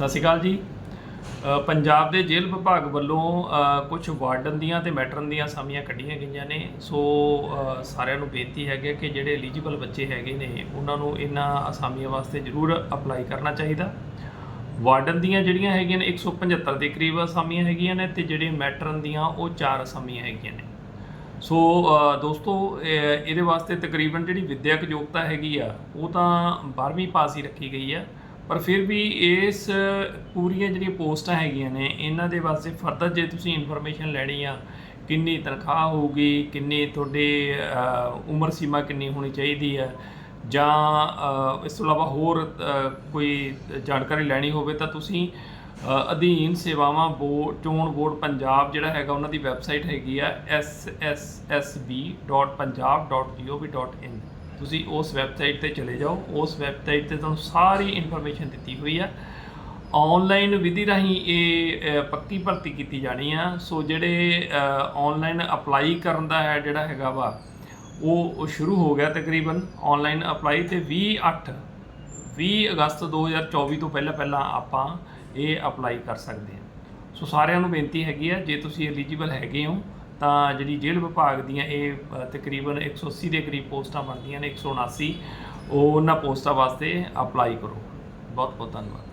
ਸਤਿ ਸ਼੍ਰੀ ਅਕਾਲ ਜੀ। ਪੰਜਾਬ ਦੇ ਜੇਲ੍ਹ ਵਿਭਾਗ ਵੱਲੋਂ ਕੁਝ ਵਾਰਡਨ ਦੀਆਂ ਤੇ ਮੈਟਰਨ ਦੀਆਂ ਅਸਾਮੀਆਂ ਕੱਢੀਆਂ ਗਈਆਂ ਨੇ। ਸੋ ਸਾਰਿਆਂ ਨੂੰ ਬੇਨਤੀ ਹੈਗੀ ਕਿ ਜਿਹੜੇ ਐਲੀਜੀਬਲ ਬੱਚੇ ਹੈਗੇ ਨੇ, ਉਹਨਾਂ ਨੂੰ ਇਹਨਾਂ ਅਸਾਮੀਆਂ ਵਾਸਤੇ ਜ਼ਰੂਰ ਅਪਲਾਈ ਕਰਨਾ ਚਾਹੀਦਾ। ਵਾਰਡਨ ਦੀਆਂ ਜਿਹੜੀਆਂ ਹੈਗੀਆਂ ਨੇ 175 ਦੇ ਕਰੀਬ ਅਸਾਮੀਆਂ ਹੈਗੀਆਂ ਨੇ ਤੇ ਜਿਹੜੇ ਮੈਟਰਨ ਦੀਆਂ, ਉਹ ਚਾਰ ਅਸਾਮੀਆਂ ਹੈਗੀਆਂ ਨੇ। ਸੋ ਦੋਸਤੋ ਇਹਦੇ ਵਾਸਤੇ ਤਕਰੀਬਨ ਜਿਹੜੀ ਵਿਦਿਅਕ ਯੋਗਤਾ ਹੈਗੀ ਆ, ਉਹ ਤਾਂ 12ਵੀਂ ਪਾਸ ਹੀ ਰੱਖੀ ਗਈ ਆ। ਪਰ ਫਿਰ ਵੀ ਇਸ ਪੂਰੀਆਂ ਜਿਹੜੀਆਂ ਪੋਸਟਾਂ ਹੈਗੀਆਂ ਨੇ, ਇਹਨਾਂ ਦੇ ਵਾਸਤੇ ਫਰਦਰ ਜੇ ਤੁਸੀਂ ਇਨਫੋਰਮੇਸ਼ਨ ਲੈਣੀ ਆ, ਕਿੰਨੀ ਤਨਖਾਹ ਹੋਊਗੀ, ਕਿੰਨੀ ਤੁਹਾਡੇ ਉਮਰ ਸੀਮਾ ਕਿੰਨੀ ਹੋਣੀ ਚਾਹੀਦੀ ਹੈ ਜਾਂ ਇਸ ਤੋਂ ਇਲਾਵਾ ਹੋਰ ਕੋਈ ਜਾਣਕਾਰੀ ਲੈਣੀ ਹੋਵੇ ਤਾਂ ਤੁਸੀਂ ਅਧੀਨ ਸੇਵਾਵਾਂ ਬੋਰਡ ਚੋਣ ਬੋਰਡ ਪੰਜਾਬ ਜਿਹੜਾ ਹੈਗਾ ਉਹਨਾਂ ਦੀ ਵੈਬਸਾਈਟ ਹੈਗੀ ਆ sssb.punjab.gov.in ਤੁਸੀਂ ਉਸ ਵੈਬਸਾਈਟ ਤੇ ਚਲੇ ਜਾਓ, ਉਸ ਵੈਬਸਾਈਟ ਤੇ ਤੁਹਾਨੂੰ ਸਾਰੀ ਇਨਫੋਰਮੇਸ਼ਨ ਦਿੱਤੀ ਹੋਈ ਆ। ਆਨਲਾਈਨ ਵਿਧੀ ਰਾਹੀਂ ਇਹ ਪੱਕੀ ਭਰਤੀ ਕੀਤੀ ਜਾਣੀ ਆ। ਸੋ ਜਿਹੜੇ ਆਨਲਾਈਨ ਅਪਲਾਈ ਕਰਨ ਦਾ ਹੈ ਜਿਹੜਾ ਹੈਗਾ ਵਾ, ਉਹ ਸ਼ੁਰੂ ਹੋ ਗਿਆ ਤਕਰੀਬਨ। ਆਨਲਾਈਨ ਅਪਲਾਈ ਤੇ 20 8 20 ਅਗਸਤ 2024 ਤੋਂ ਪਹਿਲਾਂ ਪਹਿਲਾਂ ਆਪਾਂ ਇਹ ਅਪਲਾਈ ਕਰ ਸਕਦੇ ਹਾਂ। ਸੋ ਸਾਰਿਆਂ ਨੂੰ ਬੇਨਤੀ ਹੈਗੀ ਆ, ਜੇ ਤੁਸੀਂ ਐਲੀਜੀਬਲ ਹੈਗੇ ਹੋ ਤਾਂ ਜਿਹੜੀ ਜੇਲ੍ਹ ਵਿਭਾਗ ਦੀਆਂ ਇਹ ਅ, ਤਕਰੀਬਨ 180 ਦੇ ਕਰੀਬ ਪੋਸਟਾਂ ਬਣਦੀਆਂ ਨੇ 179 ਉਹ ਉਹਨਾਂ ਪੋਸਟਾਂ ਵਾਸਤੇ ਅਪਲਾਈ ਕਰੋ। ਬਹੁਤ ਬਹੁਤ ਧੰਨਵਾਦ।